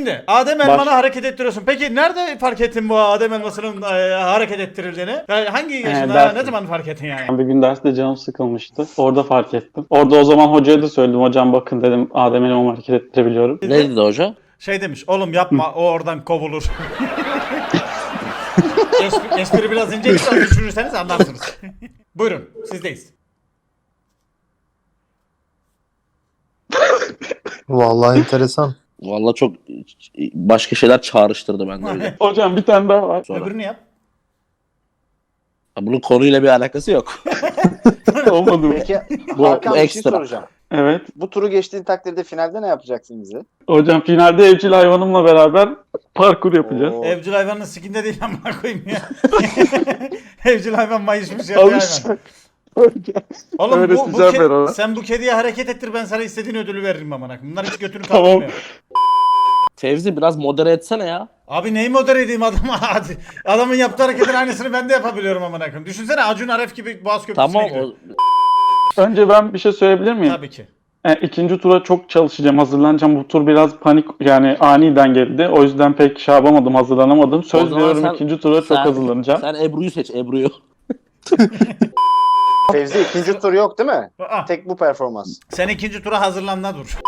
Şimdi Adem elmanı hareket ettiriyorsun. Peki nerede fark ettin bu Adem elmasının e, hareket ettirildiğini? Yani hangi yaşında ders- ne zaman fark ettin yani? Bir gün derste canım sıkılmıştı. Orada fark ettim. Orada o zaman hocaya da söyledim. Hocam bakın dedim Adem elmamı hareket ettirebiliyorum. Ne dedi hoca? Şey demiş oğlum yapma o oradan kovulur. espri, espri biraz ince biraz düşürürseniz anlarsınız. Buyurun sizdeyiz. Vallahi enteresan. Vallahi çok başka şeyler çağrıştırdı bende öyle. Hocam bir tane daha var. Sonra. Öbürünü yap. Ha, Bunun konuyla bir alakası yok. Olmadı mı? Peki Bu- Hakan bu bir şey ekstra. soracağım. Evet. Bu turu geçtiğin takdirde finalde ne yapacaksın bize? Hocam finalde evcil hayvanımla beraber parkur yapacağız. Oo. Evcil hayvanın sikinde değil amına koyayım ya. Evcil hayvan mayışmış ya. hayvan. Alışacak. Oğlum bu, bu Öğreteceğim ben ke- ona. sen bu kediye hareket ettir ben sana istediğin ödülü veririm amına koyayım. Bunlar hiç götünü Tamam. kaldırmıyor. Fevzi biraz modere etsene ya. Abi neyi modere edeyim adama hadi. Adamın yaptığı hareketin aynısını ben de yapabiliyorum amına koyayım. Düşünsene Acun Aref gibi Boğaz Köprüsü'ne Tamam gidiyor. o, Önce ben bir şey söyleyebilir miyim? Tabii ki. E, ikinci tura çok çalışacağım, hazırlanacağım. Bu tur biraz panik yani aniden geldi. O yüzden pek şey yapamadım, hazırlanamadım. Söz O zaman veriyorum sen- ikinci tura çok hazırlanacağım. sen Ebru'yu seç Ebru'yu. Fevzi ikinci tur yok değil mi? Aa, Tek bu performans. sen ikinci tura hazırlanma dur.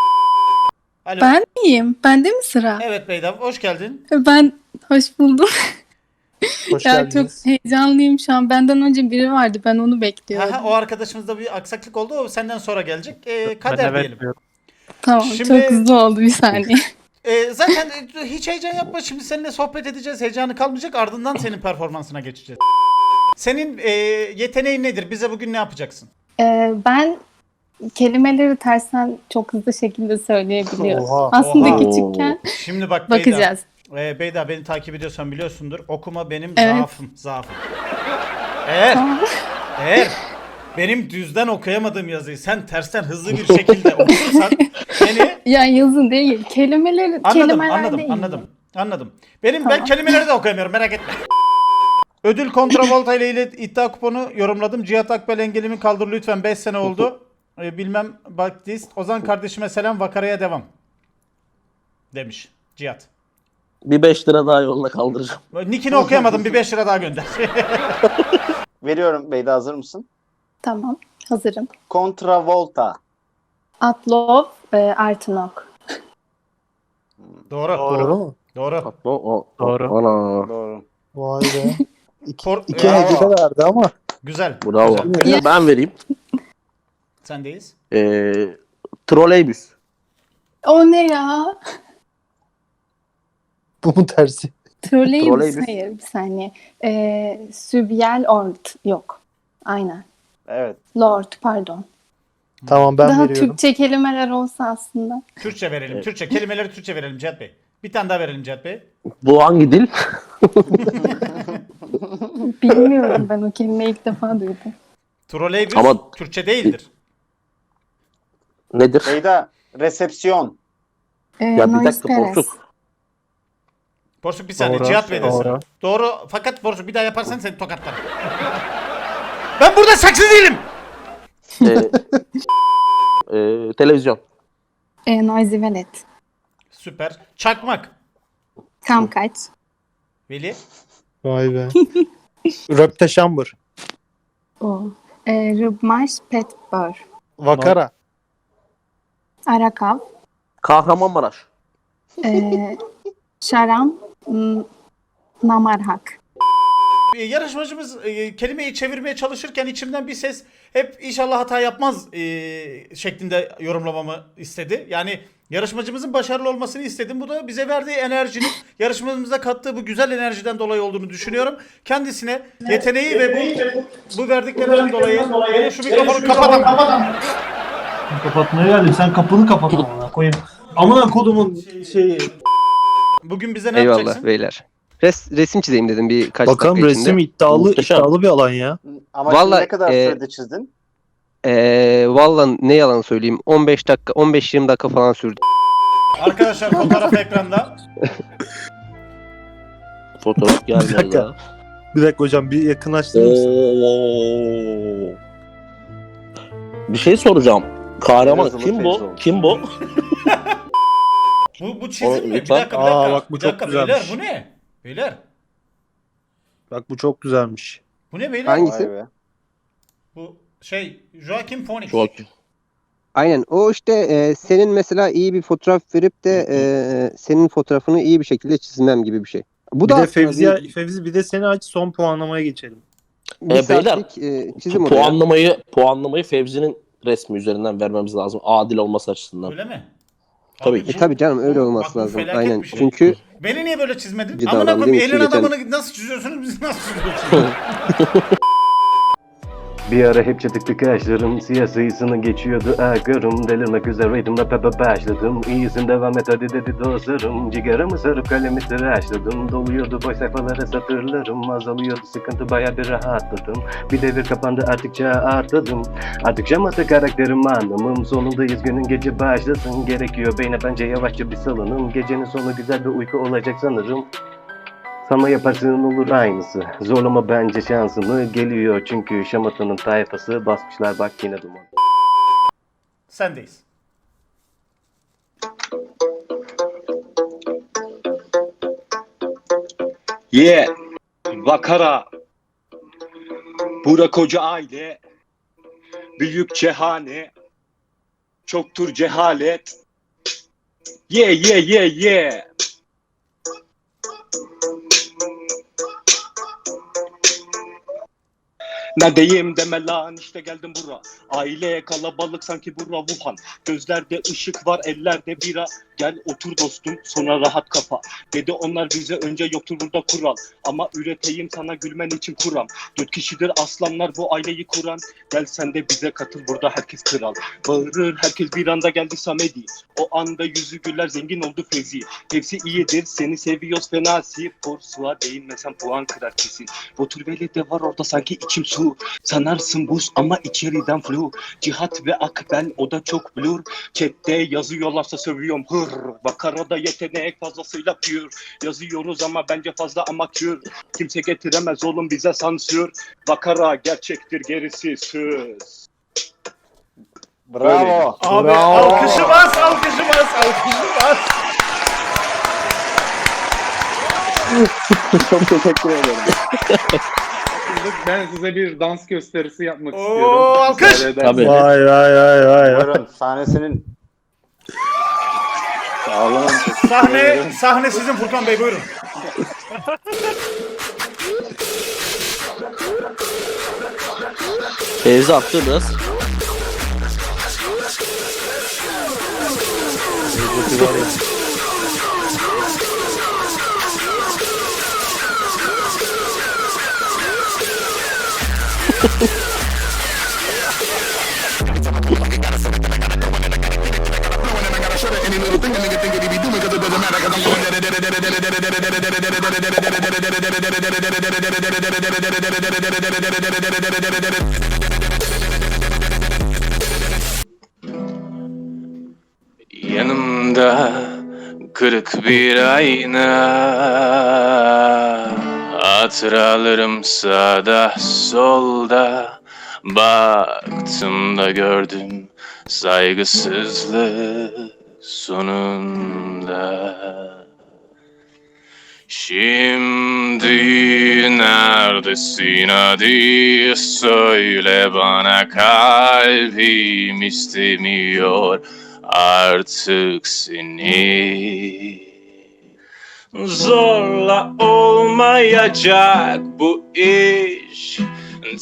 Alo. Ben miyim? Bende mi sıra? Evet Beyda hoş geldin. Ben hoş buldum. Hoş ya geldiniz. çok heyecanlıyım şu an. Benden önce biri vardı. Ben onu bekliyordum. Aha, o arkadaşımızda bir aksaklık oldu. O senden sonra gelecek. Ee, kader diyelim. tamam Şimdi- çok hızlı oldu bir saniye. Ee, zaten hiç heyecan yapma. Şimdi seninle sohbet edeceğiz. Heyecanı kalmayacak. Ardından senin performansına geçeceğiz. Senin e, yeteneğin nedir? Bize bugün ne yapacaksın? Ee, ben kelimeleri tersten çok hızlı şekilde söyleyebiliyorum. Oha. Aslında Oha. küçükken Şimdi bak Beyda. bakacağız. Ee, Beyda beni takip ediyorsan biliyorsundur. Okuma benim Evet. zaafım. Zaafım. Eğer eğer benim düzden okuyamadığım yazıyı sen tersten hızlı bir şekilde okursan beni Ya yazın değil. Kelimeleri Anladım, kelimeler anladım, değil. anladım. Anladım. Benim ben Tamam. kelimeleri de okuyamıyorum merak etme. Ödül kontravolta ile ilgili iddia kuponu yorumladım. Cihat Akbel engelimi kaldır lütfen 5 sene oldu. Ee, bilmem Baktist. Ozan kardeşime selam vakaraya devam. Demiş Cihat. Bir 5 lira daha yoluna kaldıracağım. Nickini okuyamadım bir 5 lira daha gönder. Veriyorum Beyda hazır mısın? Tamam. Hazırım. Contravolta. Atlov e, Artunok. Doğru. Doğru mu? Doğru. O, o, Doğru. Ana. Doğru. Vay be. İki, Kor- iki de verdi ama. Güzel. Bravo. Güzel. Ben vereyim. Sendeyiz. Ee, troleybüs. O ne ya? Bunun tersi. Troleybüs. Troleybüs. Hayır bir saniye. E, Sübyel Ort. Yok. Aynen. Evet. Lord pardon. Tamam ben Daha veriyorum. Türkçe kelimeler olsa aslında. Türkçe verelim. Türkçe. Kelimeleri Türkçe verelim Cihat Bey. Bir tane daha verelim Cihat Bey. Bu hangi dil? Bilmiyorum ben o kelimeyi ilk defa duydum. Troleybüs Ama- Türkçe değildir. Nedir? Beyda resepsiyon. Ee, Ya bir dakika Perez. Borsuk. Borsuk bir saniye Doğru, Cihat Bey desin. doğru. Doğru. Fakat Borsuk bir daha yaparsan seni tokatlarım. ben burada saksı değilim. Ee, ee, televizyon. Ee, Noisy Velet. Süper. Çakmak. Tam kaç. Veli. Vay be. Röpte şambur. O. Ee, Rıbmaş Petbör. Vakara. Arakav. Kahramanmaraş. Ee, Şaram. m, Namarhak. Ee, Yarışmacımız e, kelimeyi çevirmeye çalışırken içimden bir ses hep inşallah hata yapmaz e, şeklinde yorumlamamı istedi. Yani yarışmacımızın başarılı olmasını istedim. Bu da bize verdiği enerjinin yarışmamıza kattığı bu güzel enerjiden dolayı olduğunu düşünüyorum. Kendisine yeteneği ve bu, bu verdiklerinden dolayı Beni şu mikrofonu kapatalım. Kapatmaya geldim. Sen kapını kapat amına koyayım. Amına kodumun şeyi. Bugün bize ne Eyvallah yapacaksın? beyler. Res, resim çizeyim dedim birkaç Bakalım dakika içinde. resim iddialı Muhteşem. iddialı bir alan ya. Ama Vallahi, ne kadar e, sürede çizdin? Ee, valla ne yalan söyleyeyim 15 dakika 15-20 dakika falan sürdü. Arkadaşlar fotoğraf ekranda. Fotoğraf Bir gelmedi dakika. daha. Bir dakika hocam bir yakınlaştırır mısın? Oo. Bir şey soracağım. Kahraman Biraz kim bu? Kim bu? Bu, bu çizim mi? Bir lütfen. dakika bir dakika. Aa, bak bu bir çok dakika güzelmiş. beyler bu ne? Beyler. Bak bu çok güzelmiş. Bu ne beyler? Hangisi? Vay be. Bu şey Joaquin Phoenix. Çok. Aynen o işte e, senin mesela iyi bir fotoğraf verip de e, senin fotoğrafını iyi bir şekilde çizmem gibi bir şey. Bu Bir da de Fevzi'ye, bir, Fevzi bir de seni aç son puanlamaya geçelim. bir E, beyler, e, çizim. Puanlamayı, puanlamayı Fevzi'nin resmi üzerinden vermemiz lazım. Adil olması açısından. Öyle mi? Tabii Abi ki. E tabi canım öyle olması bak lazım. Aynen. şey. Çünkü Beni niye böyle çizmedin? Amına koyayım elin adamını nasıl çiziyorsunuz biz nasıl çiziyorsunuz? Bir ara hep çatıklı kaşlarım Siyah sayısını geçiyordu. Akarım Delirmek üzereydim. Pepe başladım. İyisin devam et. Hadi dedi dostlarım. Cigaramı sarıp kalemi tıraşladım. Doluyordu boş sayfalara satırlarım. Azalıyordu sıkıntı baya bir rahatladım. Bir devir kapandı artık çağa atladım. Artık şamata karakterim anlamım. Sonundayız günün gece başlasın. Gerekiyor beyne bence yavaşça bir salınım. Gecenin sonu güzel bir uyku olacak sanırım sana yaparsın olur aynısı. Zorlama bence şansını geliyor çünkü şamatanın tayfası basmışlar bak yine duman. Sendeyiz. Ye, Vakara, Burak Hoca aile, büyük cehane, çoktur cehalet. Ye ye ye ye. Neredeyim deme lan işte geldim bura. Aile kalabalık sanki bura Wuhan. Gözlerde ışık var ellerde bira. Gel otur dostum sonra rahat kapa. Dedi onlar bize önce yoktur burada kural. Ama üreteyim sana gülmen için kuram. Dört kişidir aslanlar bu aileyi kuran. Gel sen de bize katıl burada herkes kral. Bağırır herkes bir anda geldi Samedi. O anda yüzü güler zengin oldu Fezi. Hepsi iyidir seni seviyoruz fenasi. Porsuğa değinmesen puan kırar kesin. Boturveli de var orada sanki içim su. Sanarsın buz ama içeriden flu. Cihat ve Akbel o da çok blur. Chat'te yazıyorlarsa sövüyorum hır. Bakarada yetenek fazlasıyla pür. Yazıyoruz ama bence fazla amatör. Kimse getiremez oğlum bize sansür. Bakara gerçektir gerisi söz. Bravo. Abi Bravo. alkışı bas, alkışı bas, alkışı bas. Çok teşekkür ederim. Ben size bir dans gösterisi yapmak Oo, alkış. Tabii. Vay vay vay vay. vay. Buyurun sahnesinin Olun. Sahne, sahne sizin Furkan Bey buyurun. Fevzi attı biraz. Yanımda kırık bir ayna. Hatıralarım sağda solda. Baktım da gördüm saygısızlık sonunda. Şimdi neredesin? Hadi söyle bana kalbim istemiyor artık seni. Zorla olmayacak bu iş.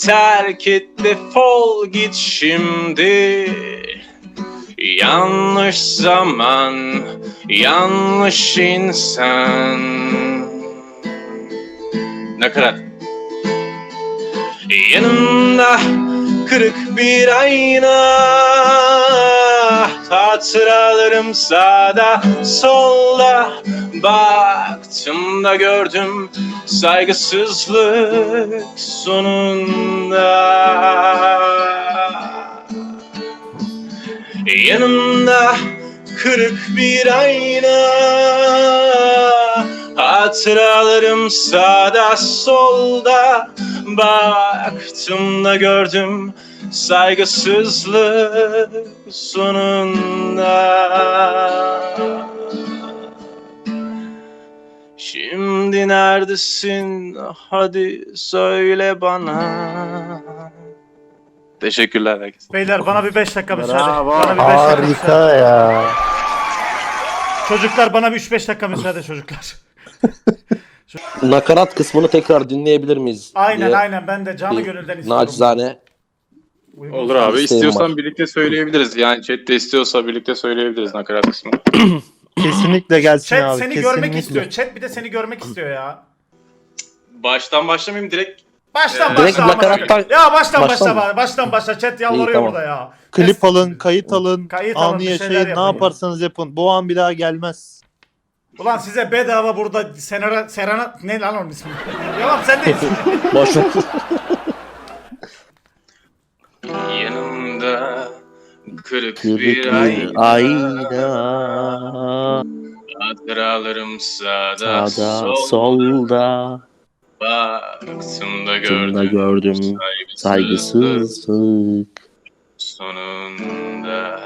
Terk et defol git şimdi Yanlış zaman, yanlış insan. Nakarat Yanımda kırık bir ayna. Hatıralarım sağda solda. Baktım da gördüm saygısızlık sonunda Yanımda kırık bir ayna Hatıralarım sağda solda Baktım da gördüm saygısızlık sonunda Şimdi neredesin? Hadi söyle bana. Teşekkürler herkese. Beyler bana bir 5 dakika müsaade. Bravo. Bana bir 5 dakika müsaade. Harika ya. Çocuklar bana bir 3-5 dakika müsaade çocuklar. Nakarat kısmını tekrar dinleyebilir miyiz? Aynen diye aynen ben de canı bir gönülden istiyorum. Nacizane Uygun. Olur abi İsteğim istiyorsan var. birlikte söyleyebiliriz. Yani chat de istiyorsa birlikte söyleyebiliriz nakarat kısmını. Kesinlikle gelsin Chat abi. seni kesinlikle. görmek istiyor. Chat bir de seni görmek istiyor ya. Baştan başlamayayım direkt Baştan Direkt başla. nakarattan-. Ya baştan Baştan başla. mı? bari, Baştan başla. Chat yalvarıyor İyi, tamam. burada ya. Klip alın, kayıt alın, Kayıt alın, anı bir şeyler yaşayın, ne yapın. yaparsanız yapın. Bu an bir daha gelmez. Ulan size bedava burada Senera, Serena ne lan onun ismi? Yalan sen değilsin. boşluk. yanımda kırık Kırık bir bir ayna. ayna. Hatıralarım sağda, Sağda solda. solda. Baktım da Tımda gördüm. gördüm saygısızlık. sonunda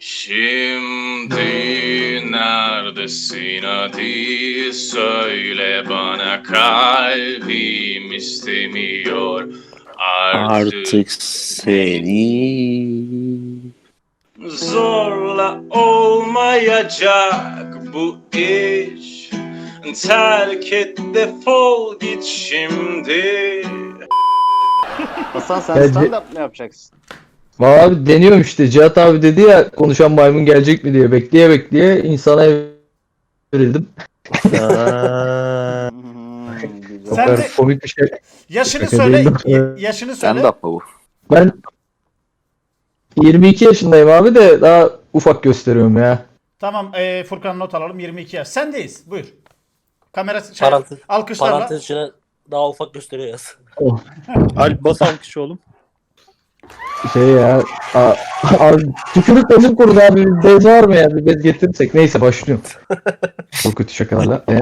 Şimdi neredesin hadi söyle bana kalbim istemiyor artık, Artık seni Zorla olmayacak bu iş Terk et defol git şimdi Hasan sen stand up mı yapacaksın? Valla abi deniyorum işte. Cihat abi dedi ya konuşan maymun gelecek mi diye bekleye bekleye insana verildim. Hmm, güzel. Sen de- komik bir şey. Yaşını Şaka söyle. değilim. y- Yaşını söyle. stand up mı bu? Ben 22 yaşındayım abi de daha ufak gösteriyorum ya. Tamam e, Furkan not alalım 22 yaş. Sendeyiz. Buyur. Kamera şey, Parantez, alkışlarla. parantez içine daha ufak gösteriyor yaz. Alp bas alkış oğlum. Şey ya. A, abi tükürük bozuk kurdu abi. Bir bez var mı ya? Bir bez getirirsek. Neyse başlıyorum. Çok kötü şakalarla. E,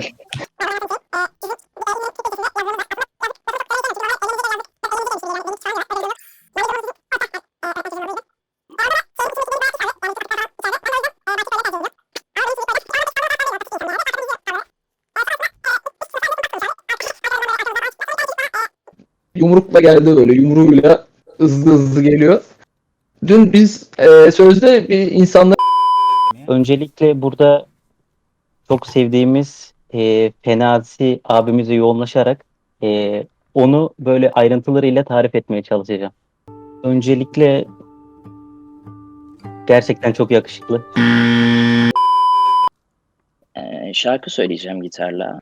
yumrukla geldi böyle. Yumruğuyla hızlı hızlı geliyor. Dün biz e, sözde bir insanla Öncelikle burada çok sevdiğimiz e, Fenazi abimize yoğunlaşarak e, onu böyle ayrıntılarıyla tarif etmeye çalışacağım. Öncelikle gerçekten çok yakışıklı. Ee, şarkı söyleyeceğim gitarla.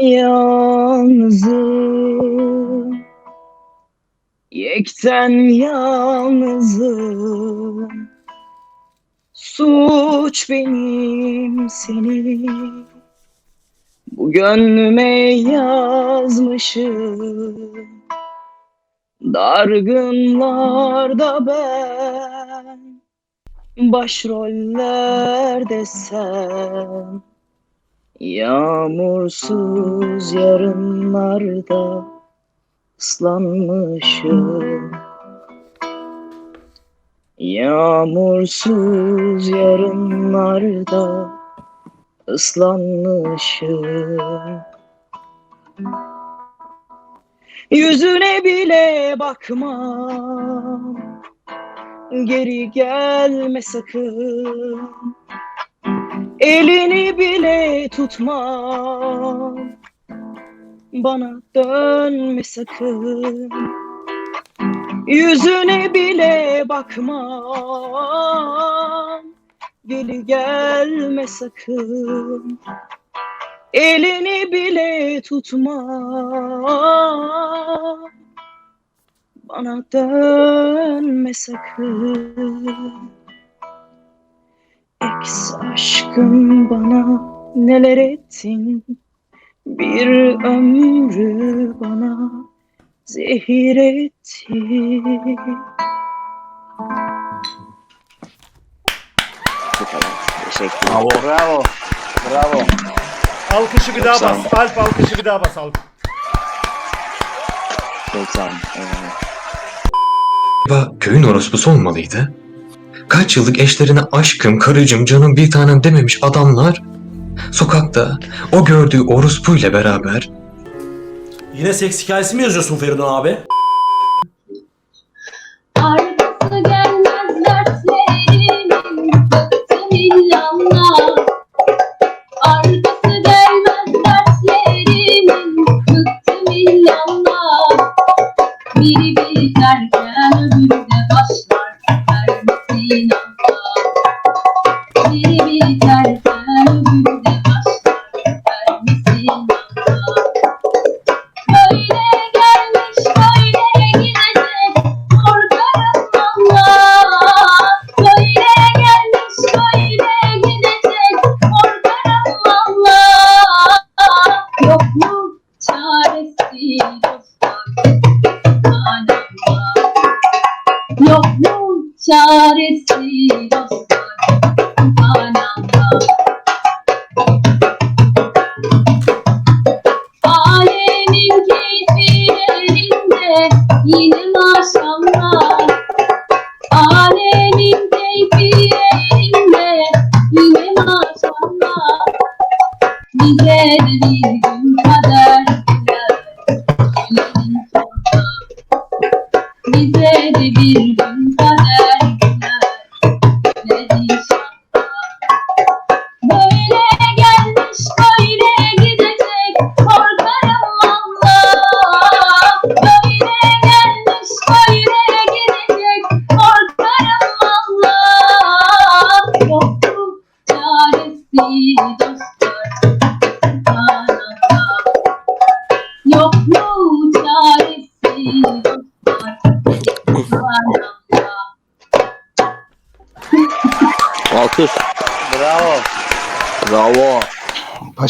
Yalnızım. Yekten yalnızım. Suç benim seni Bu gönlüme yazmışım. Dargınlarda ben Başrollerde sen Yağmursuz yarınlarda ıslanmışım. Yağmursuz yarınlarda ıslanmışım. Yüzüne bile bakmam. Geri gelme sakın Elini bile tutmam. Bana dönme sakın. Yüzüne bile bakmam. Geri gelme sakın. Elini bile tutmam. Bana dönme sakın Ex aşkım bana neler ettin Bir ömrü bana zehir ettin Bu kadar. Teşekkür ederim. Bravo. Bravo. Alkışı bir daha bas. Alp alkışı bir daha bas Alp. Çok sağ olun. Eyvallah. Galiba köyün orospusu olmalıydı. Kaç yıllık eşlerine aşkım, karıcım, canım bir tanem dememiş adamlar sokakta o gördüğü orospuyla beraber Yine seks hikayesi mi yazıyorsun Feridun abi?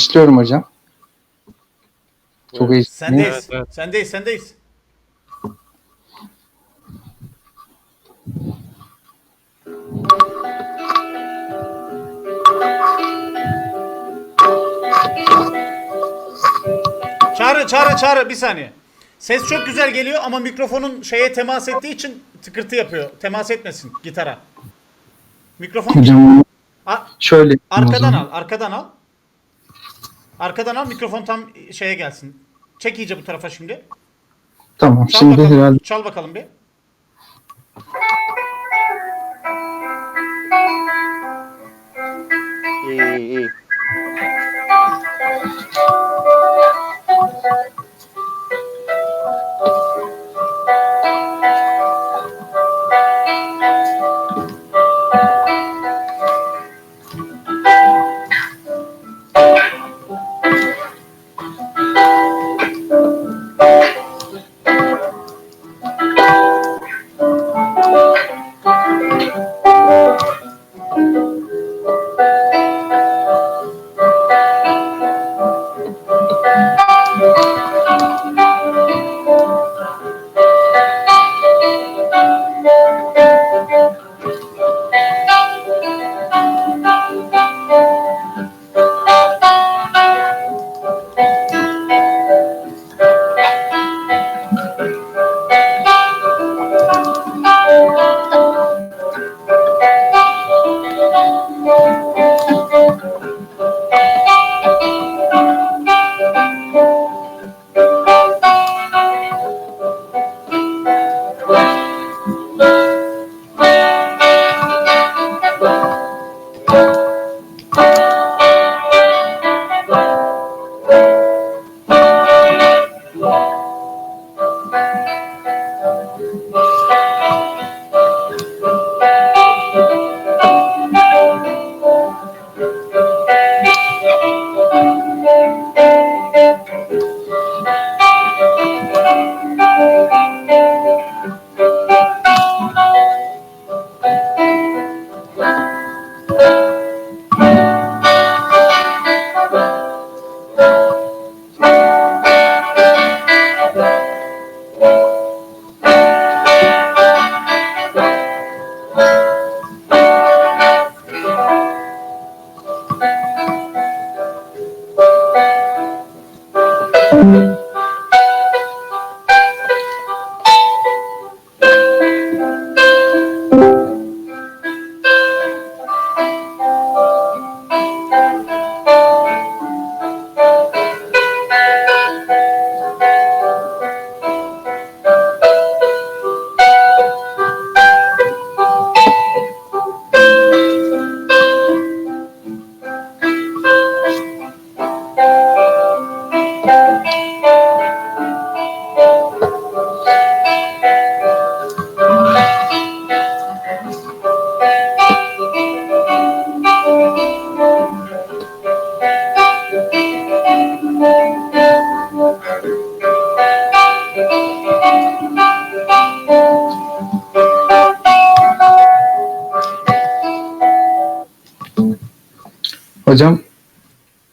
Başlıyorum hocam. Çok iyi. Sendeyiz. Sendeyiz, sendeyiz. Çağrı, çağrı, çağrı bir saniye. Ses çok güzel geliyor ama mikrofonun şeye temas ettiği için tıkırtı yapıyor. Temas etmesin gitara. Mikrofon Hocam A- şöyle arkadan al, arkadan al. Arkadan al mikrofon tam şeye gelsin. Çek iyice bu tarafa şimdi. Tamam Çal şimdi bakalım, herhalde çal bakalım bir. İyi iyi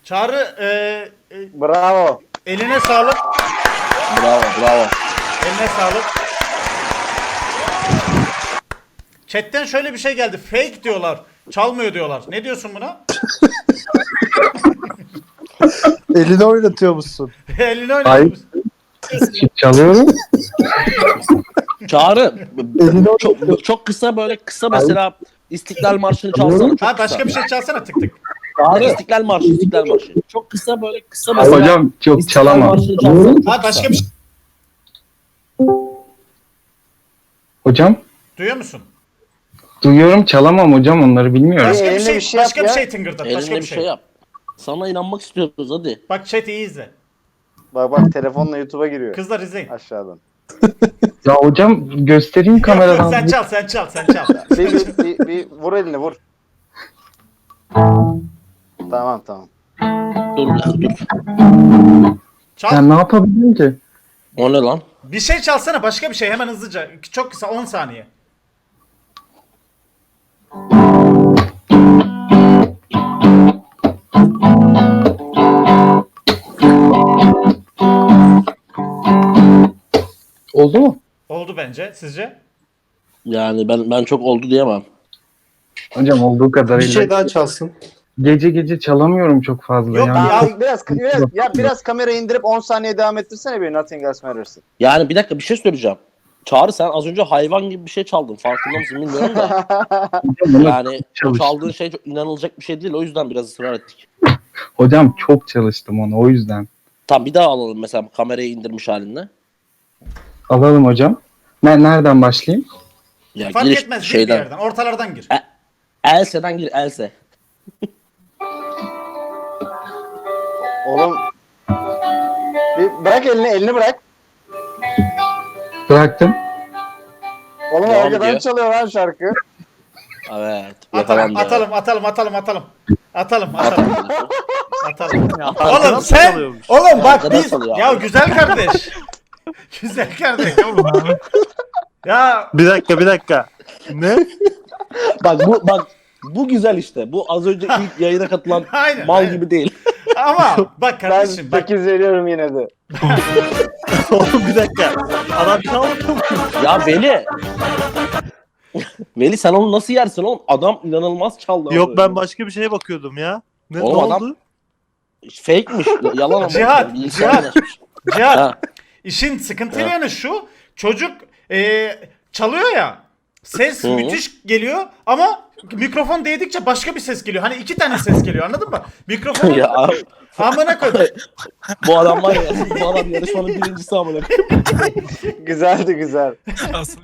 Çağrı e, e, Bravo. eline sağlık. Bravo bravo. Eline sağlık. Chatten şöyle bir şey geldi. Fake diyorlar. Çalmıyor diyorlar. Ne diyorsun buna? Elini oynatıyor musun? Elini Hayır. oynatmış. çalıyorum. Çağrı çok, çok kısa böyle kısa mesela İstiklal Marşı'nı çalsana çok Ha kısa. başka bir şey çalsana tık tık. Çağrı. İstiklal Marşı, İstiklal Marşı. Çok kısa böyle kısa Ay, mesela. hocam çok İstiklal çalamam. Marşı'nı çok Ha başka bir şey. Hocam Duyuyor musun? duyuyorum çalamam hocam onları bilmiyorum. Başka bir elinde şey, bir şey yap başka bir ya. şey tıngırdat. Elinde Başka bir şey yap. Sana inanmak istiyoruz hadi. Bak chat iyi izle. Bak bak telefonla YouTube'a giriyor. Kızlar izleyin. Aşağıdan. Ya hocam göstereyim kameradan. sen çal sen çal sen çal. Bir, bir, bir, bir vur elini vur. Tamam tamam. Dur bir dakika dur. Çal. Ben ne yapabilirim ki? O ne lan? Bir şey çalsana başka bir şey hemen hızlıca. Çok kısa 10 saniye. Oldu mu? Oldu bence. Sizce? Yani ben ben çok oldu diyemem. Hocam olduğu Bir kadarıyla. şey daha çalsın. Gece gece çalamıyorum çok fazla Yok yani. Ya biraz, biraz, ya biraz kamerayı indirip 10 saniye devam ettirsene bir Nothing Else Matters'ı. Yani bir dakika bir şey söyleyeceğim. Çağrı sen az önce hayvan gibi bir şey çaldın. Farkında mısın bilmiyorum da. Yani çaldığın şey çok inanılacak bir şey değil. O yüzden biraz ısrar ettik. Hocam çok çalıştım onu o yüzden. Tamam bir daha alalım mesela kamerayı indirmiş halinde. Alalım hocam. Ne, nereden başlayayım? Ya Fark giriş etmez gir bir şeyden. yerden. Ortalardan gir. Else'den gir Else. Oğlum. Bir bırak elini, elini bırak. Bıraktım. Oğlum Devam arkadan ediyor. çalıyor lan şarkı. Evet. Atalım, yakalandı. atalım, atalım, atalım, atalım. Atalım, atalım. atalım. Oğlum sen, oğlum bak Arkadan biz, çalıyor ya güzel kardeş. güzel kardeş oğlum. ya Bir dakika bir dakika. Ne? Bak bu bak bu güzel işte. Bu az önce ilk yayına katılan Aynen, mal aynen. gibi değil. Ama bak Ben kardeşim bak 8 veriyorum yine de. Oğlum bir dakika. Adam çalmıyor mu? Ya Veli. Veli sen onu nasıl yersin oğlum? Adam inanılmaz çaldı. Yok ben başka bir şeye bakıyordum ya. Ne, Oğlum ne adam- oldu? Fake'miş. Yalan ama. Cihat, Cihat. Cihat Ha. işin sıkıntılı Ha. yanı şu çocuk e, çalıyor ya ses hı. müthiş geliyor ama mikrofon değdikçe başka bir ses geliyor. Hani iki tane ses geliyor anladın mı? Mikrofonu ya abi, amına koy. bu adam var ya. Bu adam yarışmanın birincisi amına. Güzeldi güzel. Asıl